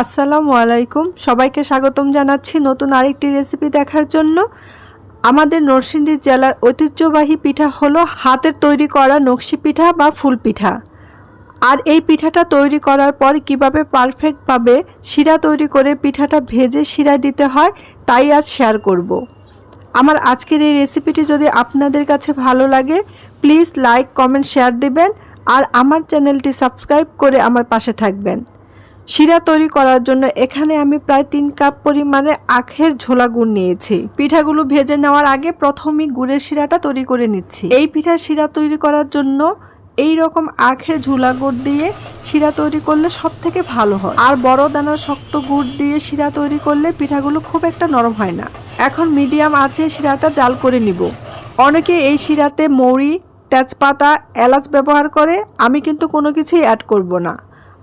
আসসালামু আলাইকুম। সবাইকে স্বাগতম জানাচ্ছি নতুন আরেকটি রেসিপি দেখার জন্য। আমাদের নরসিংদী জেলার ঐতিহ্যবাহী পিঠা হলো হাতের তৈরি করা নকশি পিঠা বা ফুল পিঠা। আর এই পিঠাটা তৈরি করার পর কীভাবে পারফেক্টভাবে শিরা তৈরি করে পিঠাটা ভেজে শিরা দিতে হয়, তাই আজ শেয়ার করব। আমার আজকের এই রেসিপিটি যদি আপনাদের কাছে ভালো লাগে প্লিজ লাইক কমেন্ট শেয়ার দিবেন। আর আমার চ্যানেলটি সাবস্ক্রাইব করে আমার পাশে থাকবেন। শিরা তৈরি করার জন্য এখানে আমি প্রায় তিন কাপ পরিমাণে আখের ঝোলা গুড় নিয়েছি। পিঠাগুলো ভেজে নেওয়ার আগে প্রথমেই গুড়ের শিরাটা তৈরি করে নিচ্ছি। এই পিঠার শিরা তৈরি করার জন্য এই রকম আখের ঝোলা গুড় দিয়ে শিরা তৈরি করলে সব থেকে ভালো হয়। আর বড় দানার শক্ত গুড় দিয়ে শিরা তৈরি করলে পিঠাগুলো খুব একটা নরম হয় না। এখন মিডিয়াম আছে শিরাটা জাল করে নিব। অনেকে এই শিরাতে মৌরি, তেজপাতা, এলাচ ব্যবহার করে, আমি কিন্তু কোনো কিছুই অ্যাড করব না।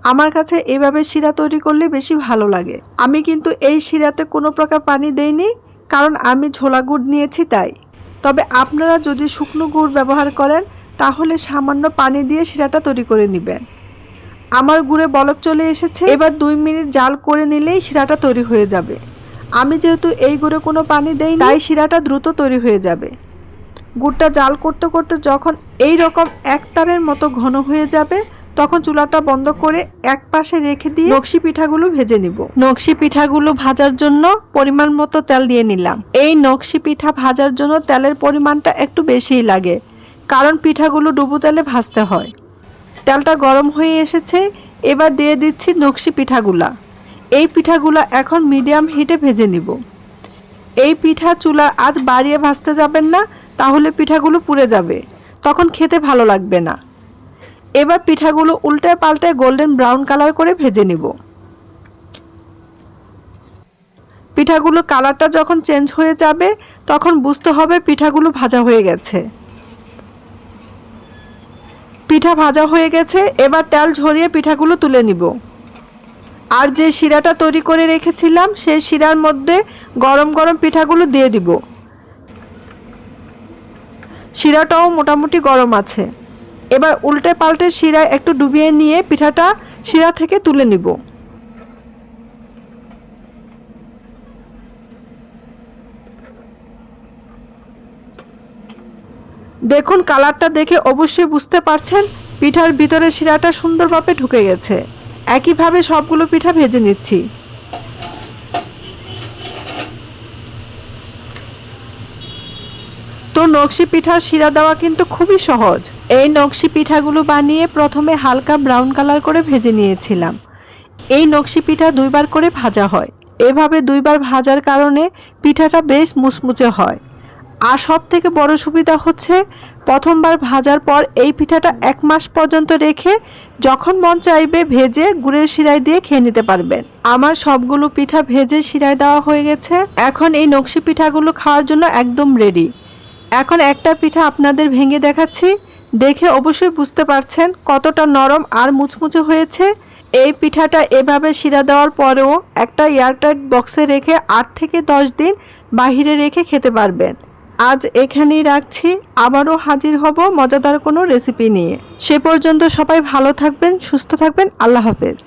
আমার কাছে এভাবে শিরা তৈরি করলে বেশি ভালো লাগে। আমি কিন্তু এই শিরাতে কোনো প্রকার পানি দেইনি, কারণ আমি ঝোলা গুড় নিয়েছি তাই। তবে আপনারা যদি শুকনো গুড় ব্যবহার করেন, তাহলে সামান্য পানি দিয়ে শিরাটা তৈরি করে নেবেন। আমার গুড়ে বলক চলে এসেছে। এবার দুই মিনিট জাল করে নিলেই শিরাটা তৈরি হয়ে যাবে। আমি যেহেতু এই গুড়ে কোনো পানি দেই তাই শিরাটা দ্রুত তৈরি হয়ে যাবে। গুড়টা জাল করতে করতে যখন এই রকম এক তারের মতো ঘন হয়ে যাবে তখন চুলাটা বন্ধ করে এক পাশে রেখে দিয়ে নকশি পিঠাগুলো ভেজে নিব। নকশি পিঠাগুলো ভাজার জন্য পরিমাণ মতো তেল দিয়ে নিলাম। এই নকশি পিঠা ভাজার জন্য তেলের পরিমাণটা একটু বেশিই লাগে, কারণ পিঠাগুলো ডুবো তেলে ভাজতে হয়। তেলটা গরম হয়ে এসেছে, এবার দিয়ে দিচ্ছি নকশি পিঠাগুলা। এই পিঠাগুলা এখন মিডিয়াম হিটে ভেজে নিব। এই পিঠা চুলা আজ বাড়িয়ে ভাজতে যাবেন না, তাহলে পিঠাগুলো পুড়ে যাবে, তখন খেতে ভালো লাগবে না। এবার পিঠাগুলো উল্টে পাল্টে গোল্ডেন ব্রাউন কালার করে ভেজে নিব। পিঠাগুলো কালারটা যখন চেঞ্জ হয়ে যাবে, তখন বুঝতে হবে পিঠাগুলো ভাজা হয়ে গেছে। পিঠা ভাজা হয়ে গেছে, এবার তেল ঝরিয়ে পিঠাগুলো তুলে নিব। আর যে শিরাটা তৈরি করে রেখেছিলাম, সেই শিরার মধ্যে গরম গরম পিঠাগুলো দিয়ে দিব। শিরাটাও মোটামুটি গরম আছে। এবার উল্টে পাল্টে শিরা একটু ডুবিয়ে নিয়ে পিঠাটা শিরা থেকে তুলে নিব। দেখুন কালারটা দেখে অবশ্যই বুঝতে পারছেন, পিঠার ভিতরে শিরাটা সুন্দরভাবে ঢুকে গেছে। একইভাবে সবগুলো পিঠা ভেজে নিচ্ছি। তো নকশি পিঠার শিরা দেওয়া কিন্তু খুবই সহজ। এই নকশি পিঠাগুলো বানিয়ে প্রথমে হালকা ব্রাউন কালার করে ভেজে নিয়েছিলাম। এই নকশি পিঠা দুইবার করে ভাজা হয়। এভাবে দুইবার ভাজার কারণে পিঠাটা বেশ মুচমুচে হয়। আর সব থেকে বড় সুবিধা হচ্ছে, প্রথমবার ভাজার পর এই পিঠাটা এক মাস পর্যন্ত রেখে যখন মন চাইবে ভেজে গুড়ের শিরায় দিয়ে খেয়ে নিতে পারবেন। আমার সবগুলো পিঠা ভেজে শিরায় দেওয়া হয়ে গেছে। এখন এই নকশি পিঠাগুলো খাওয়ার জন্য একদম রেডি এখন একটা পিঠা আপনাদের ভেঙে দেখাচ্ছি। দেখে অবশ্যই বুঝতে পারছেন কতটা নরম আর মুচমুচে হয়েছে। এই পিঠাটা এভাবে শিরা দেওয়ার পরেও একটা এয়ারটাইট বক্সে রেখে আট থেকে দশ দিন বাহিরে রেখে খেতে পারবেন। আজ এখানেই রাখছি। আবারও হাজির হব মজাদার কোনো রেসিপি নিয়ে। সে পর্যন্ত সবাই ভালো থাকবেন, সুস্থ থাকবেন। আল্লাহ হাফেজ।